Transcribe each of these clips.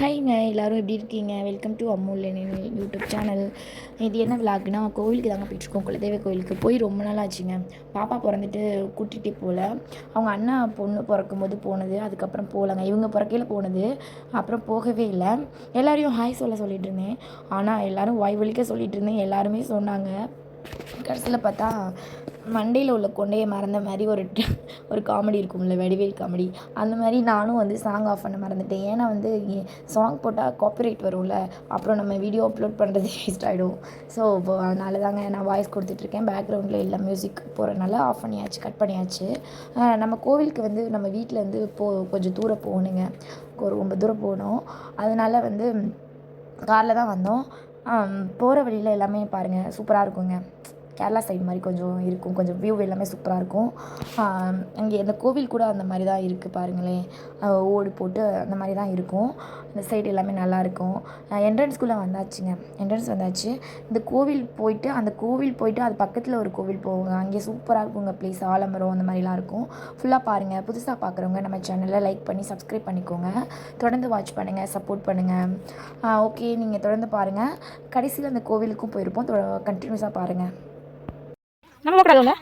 ஹாய்ங்க எல்லோரும் எப்படி இருக்கீங்க? Welcome to Ammul YouTube channel இது என்ன விளாக்னா கோவிலுக்கு தாங்க போயிட்டுருக்கோம். குலதெய்வ கோவிலுக்கு போய் ரொம்ப நாள் ஆச்சுங்க. பாப்பா பிறந்துட்டு கூட்டிகிட்டே போகல அவங்க அண்ணா பொண்ணு பிறக்கும் போது போனது அதுக்கப்புறம் போகலங்க. இவங்க பிறக்கையில் போனது அப்புறம் போகவே இல்லை. எல்லோரையும் ஹாய் சொல்ல சொல்லிட்டு இருந்தேன். ஆனால் எல்லோரும் வாய் வலிக்க சொல்லிட்டு இருந்தேன். எல்லாருமே சொன்னாங்க. கடைசியில் பார்த்தா மண்டையில் உள்ள கொண்டையை மறந்த மாதிரி ஒரு ஒரு காமெடி இருக்கும்ல வடிவேல் காமெடி அந்த மாதிரி நானும் வந்து சாங் ஆஃப் பண்ண மறந்துட்டேன். ஏன்னா வந்து சாங் போட்டால் காப்பிரைட் வரும்ல. அப்புறம் நம்ம வீடியோ அப்லோட் பண்ணுறது வேஸ்ட் ஆகிடும் ஸோ அதனால தாங்க நான் வாய்ஸ் கொடுத்துட்ருக்கேன். பேக்ரவுண்டில் எல்லாம் மியூசிக் போகிறனால ஆஃப் பண்ணியாச்சு கட் பண்ணியாச்சு. நம்ம கோவிலுக்கு வந்து நம்ம வீட்டில் வந்து போ கொஞ்சம் தூரம் போகணுங்க. ஒரு ரொம்ப தூரம் போகணும். அதனால் வந்து காரில் தான் வந்தோம். போகிற வழியில் எல்லாமே பாருங்கள் சூப்பராக இருக்குங்க. கேரளா சைடு மாதிரி கொஞ்சம் இருக்கும். கொஞ்சம் வியூ எல்லாமே சூப்பராக இருக்கும். அங்கே இந்த கோவில் கூட அந்த மாதிரி தான் இருக்குது பாருங்களேன். ஓடு போட்டு அந்த மாதிரி தான் இருக்கும். இந்த சைடு எல்லாமே நல்லாயிருக்கும் என்ட்ரன்ஸ்குள்ளே வந்தாச்சுங்க. என்ட்ரன்ஸ் வந்தாச்சு. இந்த கோவில் போயிட்டு அந்த கோவில் போயிட்டு அது பக்கத்தில் ஒரு கோவில் போவோங்க அங்கே சூப்பராக இருக்குங்க ப்ளேஸ் ஆலமரம் அந்த மாதிரிலாம் இருக்கும். ஃபுல்லாக பாருங்கள் புதுசாக பார்க்குறவங்க நம்ம சேனலை லைக் பண்ணி சப்ஸ்கிரைப் பண்ணிக்கோங்க. தொடர்ந்து வாட்ச் பண்ணுங்கள் சப்போர்ட் பண்ணுங்கள் ஓகே நீங்கள் தொடர்ந்து பாருங்கள் கடைசியில் அந்த கோவிலுக்கும் போயிருப்போம். கண்டினியூஸாக பாருங்கள் நம்ம போகக்கூடாதுங்க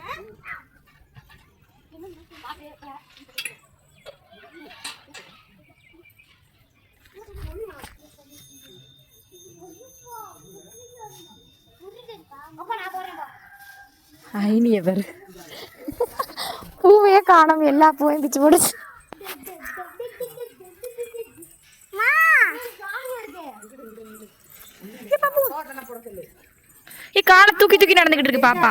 ஐனிய பேர் பூவையே காணும் எல்லா பூவையும் பிச்சு போடுச்சு. காலை தூக்கி தூக்கி நடந்துகிட்டு இருக்கு பாப்பா.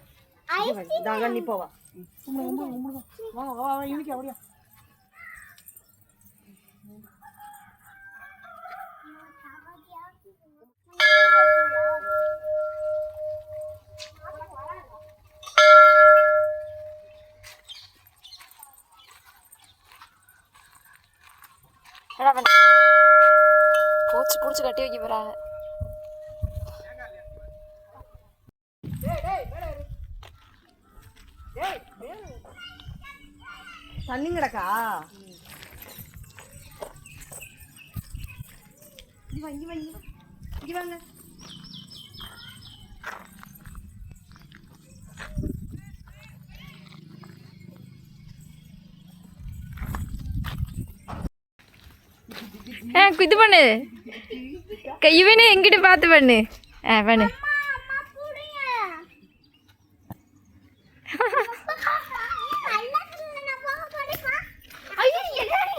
தாங்க நீ போவா. வா வா வா இனிக்கா ஓடியா பூச்சி பூச்சி கட்டி வைக்க போறாங்க. தண்ணி கிடக்கா? இங்க வா இங்க வா இங்க வாங்க. இது பண்ணு. இவனே எங்கிட்ட பார்த்து பண்ணு. ஆ பண்ணு.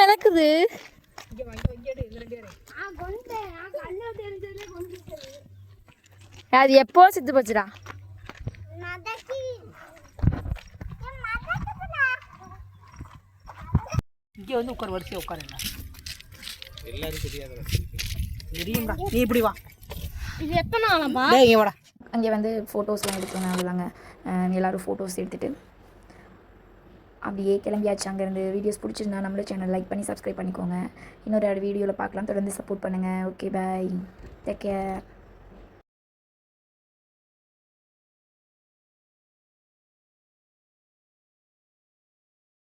மிதக்குது. அது எப்போ சித்து போச்சுடா? இங்க வந்து உட்கார் வரிசையா உட்காருங்க தெரியும்டா. நீ இப்படி வா. இது எத்தனை ஆளப்பா டேய் இங்க வாடா. அங்கே வந்து ஃபோட்டோஸ்லாம் எடுத்தோங்க அவ்வளோதாங்க எல்லோரும் ஃபோட்டோஸ் எடுத்துகிட்டு அப்படியே கிளம்பியாச்சு. அங்கேருந்து வீடியோஸ் பிடிச்சிருந்தா நம்மளே சேனல் லைக் பண்ணி சப்ஸ்கிரைப் பண்ணிக்கோங்க. இன்னொரு வீடியோவில் பார்க்கலாம். தொடர்ந்து சப்போர்ட் பண்ணுங்கள் ஓகே பாய் டேக் கேர்